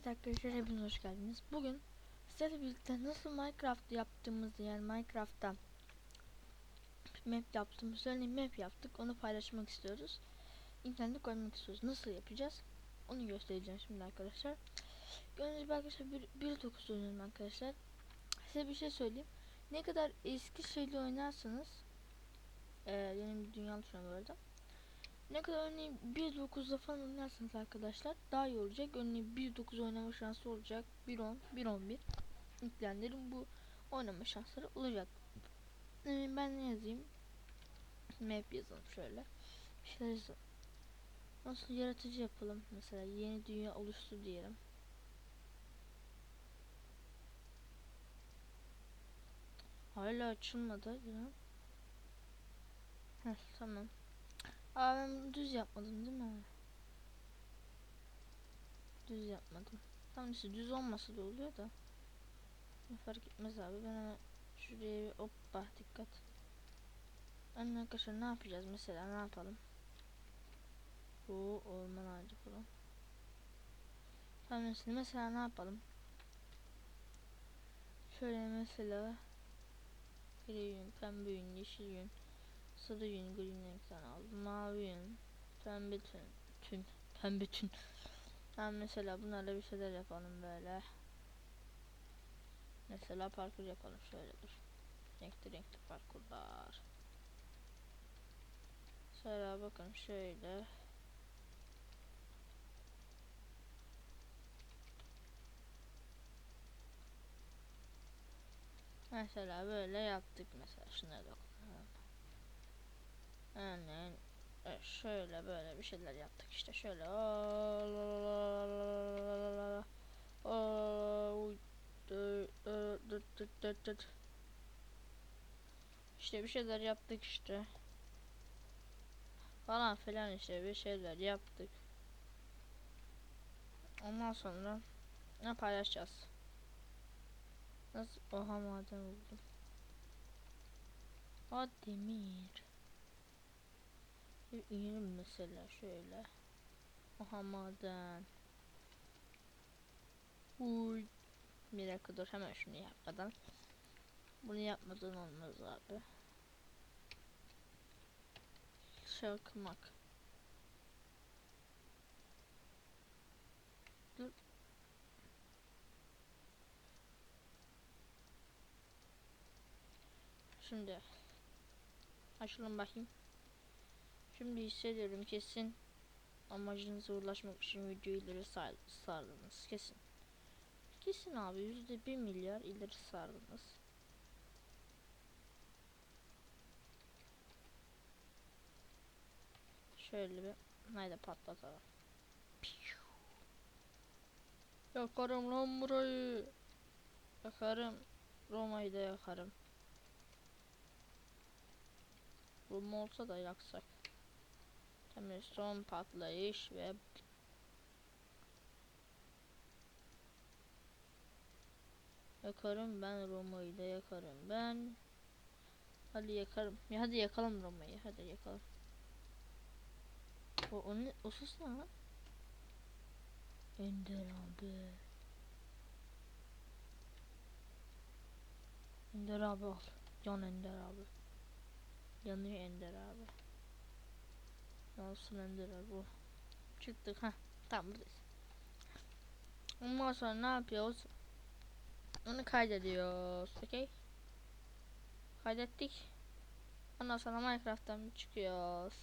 Evet arkadaşlar hepiniz hoş geldiniz. Bugün sizlerle birlikte nasıl Minecraft yaptığımızı yani Minecraft'ta map yaptığımızı örneğin map yaptık onu paylaşmak istiyoruz. İnternete koymak istiyoruz. Nasıl yapacağız? Onu göstereceğim şimdi arkadaşlar. Gibi arkadaşlar 1.9 oynuyorum arkadaşlar. Size bir şey söyleyeyim. Ne kadar eski şeyle oynarsanız yeni bir dünya oluşuyor bu. Ne kadar örneğin 1.9'da falan oynarsanız arkadaşlar daha iyi olacak. Örneğin 1.9 oynama şansı olacak. 1.10, 1.11 yüklenlerin bu oynama şansları olacak. Ee, ben ne yazayım? Map yazalım şöyle. Bir şeyler yazalım. Nasıl yaratıcı yapalım? Mesela yeni dünya oluştu diyelim. Hala açılmadı ya. Heh, tamam. Aa ben düz yapmadım değil mi? Düz yapmadım. Tam işte düz olmasa da oluyor da. Fark etmez abi. Ben hemen şuraya bir hoppa dikkat. Anne arkadaşlar ne yapacağız mesela ne yapalım? Bu orman ağacı falan. Tamam mesela, mesela ne yapalım? Şöyle mesela Gri yün, pembe yün, yeşil yün, sarı yün, green renkten aldım. Mavi yün, pembe tün, tün, pembe tün. Tamam mesela bunlarla bir şeyler yapalım böyle. Mesela parkur yapalım şöyle dur. Renkli renkli parkurlar. Sonra bakın şöyle. Mesela böyle yaptık mesela şuna da koyalım. Şöyle böyle bir şeyler yaptık işte. Şöyle işte bir şeyler yaptık işte. Falan filan işte bir şeyler yaptık. Ondan sonra ne paylaşacağız? Nasıl? Oha maden buldum o demir inelim mesela şöyle. Aha maden. Uy. Bir dakika dur hemen şunu yapmadan. Bunu yapmadan olmaz abi. Çakmak. Dur. Şimdi açalım bakayım. Şimdi hissediyorum kesin amacınıza ulaşmak için videoyu ileri sar sardınız kesin. Kesin abi yüzde bir milyar ileri sardınız. Şöyle bir haydi patlatalım. Yakarım lan burayı. Yakarım. Roma'yı da yakarım. Roma olsa da yaksak. Tabii son patlayış ve Yakarım ben Roma'yı da yakarım ben. Hadi yakarım. Ya hadi yakalım Roma'yı. Hadi yakalım. O o ne? O sus ne lan? Ender abi. Ender abi al. Can Ender abi. Yanıyor Ender abi. Ender abi bu. Çıktık ha. Tamam buradayız. Ondan sonra ne yapıyoruz? Onu kaydediyoruz. Okey. Kaydettik. Ondan sonra Minecraft'tan çıkıyoruz.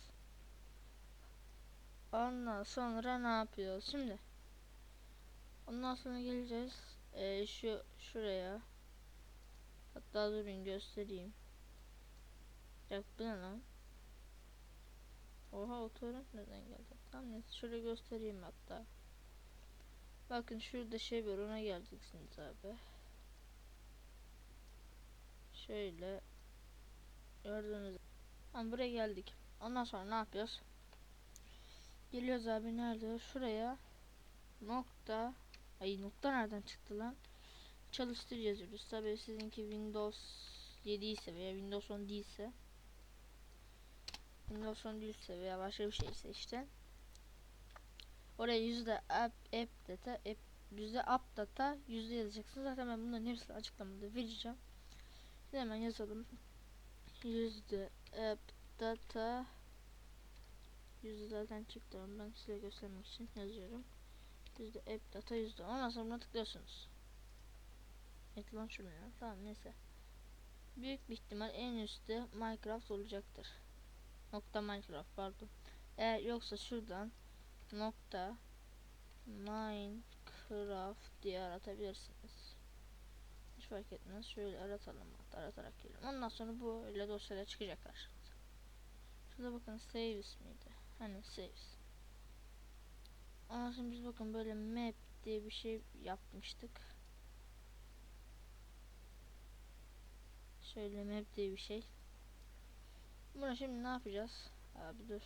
Ondan sonra ne yapıyoruz? Şimdi. Ondan sonra geleceğiz. Ee, şu şuraya. Hatta durun göstereyim. Ya bu ne lan? Oha o torrent nereden geldi? Tamam neyse şöyle göstereyim hatta. Bakın şurada şey var ona geleceksiniz abi. Şöyle gördüğünüz Tamam buraya geldik. Ondan sonra ne yapıyoruz? Geliyoruz abi nerede? Şuraya nokta ay nokta nereden çıktı lan? Çalıştır yazıyoruz. Tabii sizinki Windows 7 ise veya Windows 10 değilse Windows 10 değilse veya başka bir şeyse işte oraya yüzde app app data app yüzde updata yüzde yazacaksınız. Zaten ben bunların hepsini açıklamada vereceğim. Şimdi hemen yazalım. Yüzde updata yüzde zaten çıktı ben size göstermek için yazıyorum. Yüzde updata yüzde. Ondan sonra buna tıklıyorsunuz. Et lan şunu ya. Tamam neyse. Büyük bir ihtimal en üstte Minecraft olacaktır. Nokta Minecraft pardon. Eğer yoksa şuradan nokta Minecraft diye aratabilirsiniz. Hiç fark etmez. Şöyle aratalım. Aratarak gelelim. Ondan sonra bu öyle dosyalar çıkacak karşınıza. Şurada bakın saves miydi? Hani saves. Ondan sonra biz bakın böyle map diye bir şey yapmıştık. Şöyle map diye bir şey. Bunu şimdi ne yapacağız? Abi dur.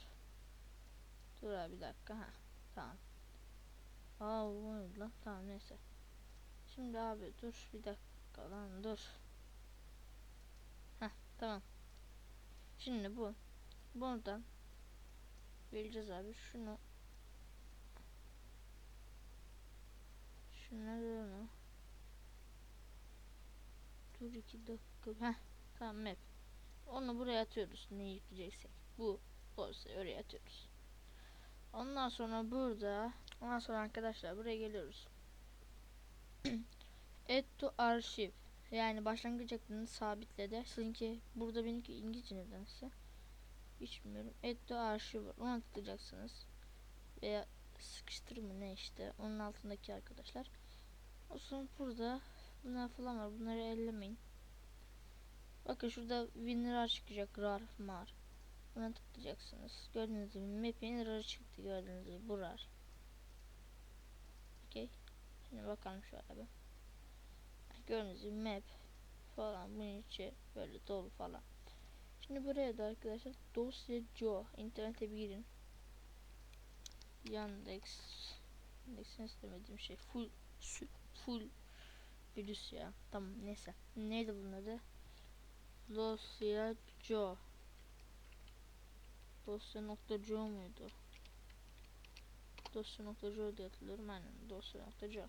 Dur abi bir dakika. Ha. Tamam. Aa bu neydi lan? Tamam neyse. Şimdi abi dur bir dakika lan dur. Heh tamam. Şimdi bu. Buradan vereceğiz abi şunu. Şunları mı? Dur iki dakika. Heh tamam map. Onu buraya atıyoruz. Ne yükleyeceksek. Bu dosyayı oraya atıyoruz. Ondan sonra burada ondan sonra arkadaşlar buraya geliyoruz. Add to arşiv yani başlangıç ekranını sabitledi. Sizinki burada benimki İngilizce nedense. Hiç bilmiyorum. Add to arşiv var. Ona tıklayacaksınız. Veya sıkıştır mı ne işte. Onun altındaki arkadaşlar. O sonra burada bunlar falan var. Bunları ellemeyin. Bakın şurada winrar çıkacak. Rar, mar. Buna tıklayacaksınız. Gördüğünüz gibi map'in rarı çıktı. Gördüğünüz gibi bu rar. Okey. Şimdi bakalım şöyle bir. Gördüğünüz gibi map falan bunun içi böyle dolu falan. Şimdi buraya da arkadaşlar dosya Joe internete bir girin. Yandex Yandex'in istemediğim şey full full virüs ya. Tamam neyse. Neydi bunun adı? Dosya Joe Dosya nokta Joe muydu? Dosya nokta Joe diye hatırlıyorum aynen dosya nokta Joe.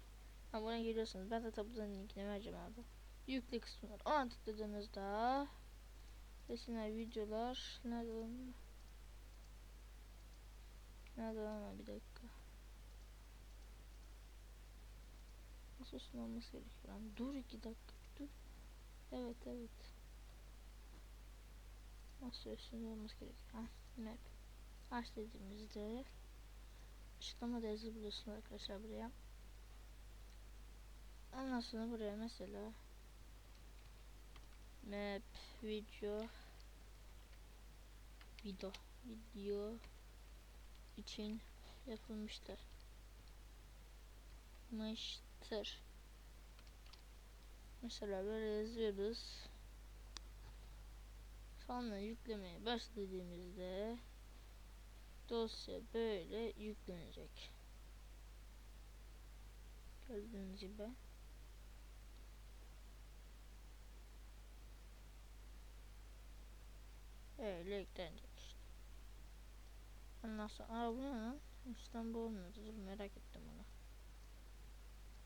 Ha buna giriyorsunuz. Ben de tabudan linkini vereceğim abi. Yükle kısmı var. Ona tıkladığınızda resimler, videolar nerede lan? Nerede lan bir dakika. Nasıl olması gerekiyor lan? Dur iki dakika. Dur. Evet evet. Nasıl üstünde olması? Ha, map. Aç dediğimizde açıklamada yazabiliyorsunuz arkadaşlar buraya. Ondan sonra buraya mesela map video video video için yapılmıştır. Mıştır. Mesela böyle yazıyoruz. Sonra yüklemeye başladığımızda dosya böyle yüklenecek. Gördüğünüz gibi. Öyle yüklenecek işte. Ondan sonra aa bu ne lan? İstanbul olmuyordu. Dur merak ettim onu.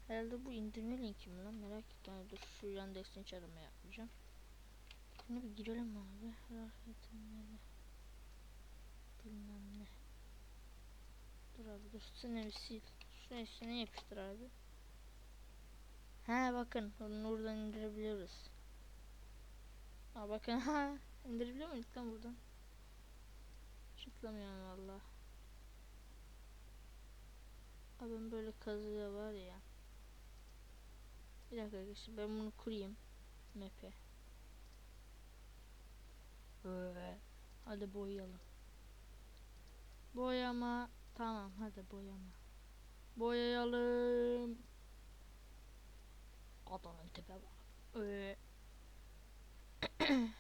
Herhalde bu indirme linki mi lan? Merak ettim. Dur şu Yandex'in hiç arama yapmayacağım. Şimdi bir girelim abi. Rahatimleri. Bilmem ne. Dur abi dur. Seni bir sil. Şuraya üstüne yapıştır abi. He bakın. Onu buradan indirebiliyoruz. Aa bakın ha. İndirebiliyor muyum lan buradan? Çıklamıyorum valla. Abi ben böyle kazıya var ya. Bir dakika arkadaşlar ben bunu kurayım. Map'e. Hadi boyayalım. Boyama. Tamam hadi boyama. Boyayalım. Adamın tepe bak. Ee.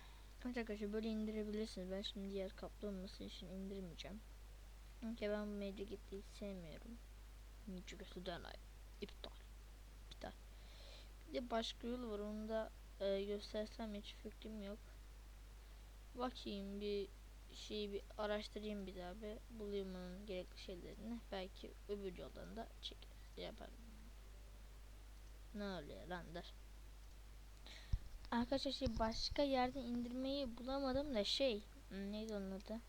Arkadaşlar böyle indirebilirsiniz. Ben şimdi diğer kaplaması için indirmeyeceğim. Çünkü ben bu Magic Gitti'yi sevmiyorum. Çünkü Sudanay iptal. İptal. Bir de başka yol var. Onu da e, göstersem hiç fikrim yok. Bakayım bir şeyi bir araştırayım bir daha bir. Bulayım onun gerekli şeylerini. Belki öbür yoldan da çekeriz. Yaparım. Ne oluyor lan der. Arkadaşlar şey başka yerde indirmeyi bulamadım da şey neydi onun adı?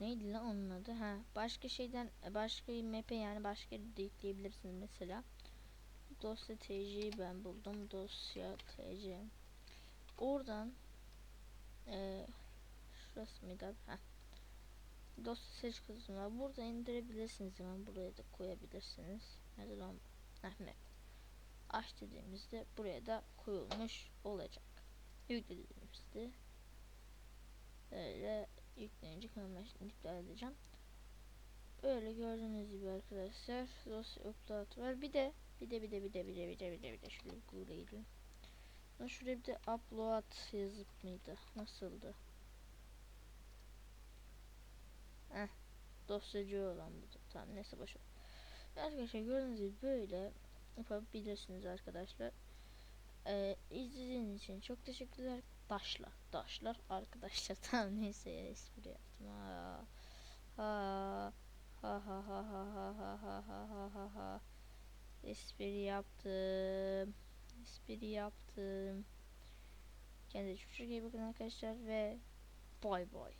Neydi lan onun adı? Ha, başka şeyden başka map'e yani başka yerde de yükleyebilirsiniz mesela. Dosya TC'yi ben buldum. Dosya TC. Oradan eee şurası mıydı abi? Ha. Dosya seç kısmı var. Burada indirebilirsiniz hemen buraya da koyabilirsiniz. Nerede lan? Heh. Aç dediğimizde buraya da koyulmuş olacak. Yükle dediğimizde öyle yüklenince kanalıma iptal edeceğim. Öyle gördüğünüz gibi arkadaşlar dosya upload var. Bir de bir de bir de bir de bir de bir de bir de bir de şöyle Google'a girelim. Lan Şuraya bir de upload yazıp mıydı? Nasıldı? Heh. Dosyacı olan bu. Tamam neyse boş. Arkadaşlar gördüğünüz gibi böyle yapabilirsiniz arkadaşlar. Ee, izlediğiniz için çok teşekkürler. Daşlar, daşlar arkadaşlar. Tamam neyse ya espri yaptım. Ha ha ha ha ha ha ha ha ha ha ha ha espri yaptım. Espri yaptım. Kendinize çok çok iyi bakın arkadaşlar ve bay bay.